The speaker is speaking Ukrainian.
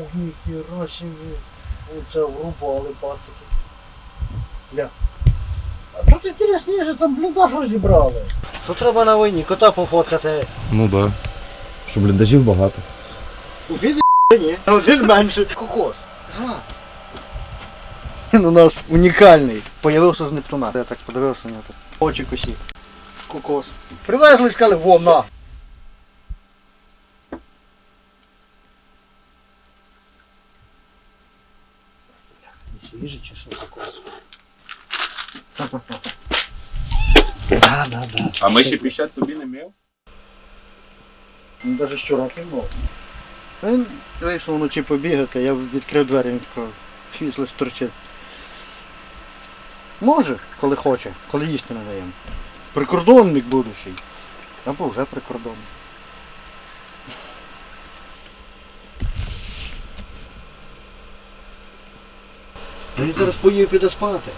Ох, ніхіра собі. Оце врубали пацики. Бля. А тут інтересніше, там бліндаж розібрали. Що треба на війні? Кота пофоткати. Ну да. Що бліндажів багато. Убіди ні. Один менше. Кокос. Знак. Він у нас унікальний. Появився з Нептуна. Я так подивився на нього. Очі косі. Кокос. Привезли, сказали, во, Не свіжий чи що кокос? Да, да, да. А ми ще піщать тобі не мив? Він навіть щура кинув. Він вийшов вночі побігати, я відкрив двері, він тако хвіст лиш торчить. Може, коли хоче, коли їсти не даємо. Прикордонник будущий. Або вже прикордонник. Він зараз поїв піде спати.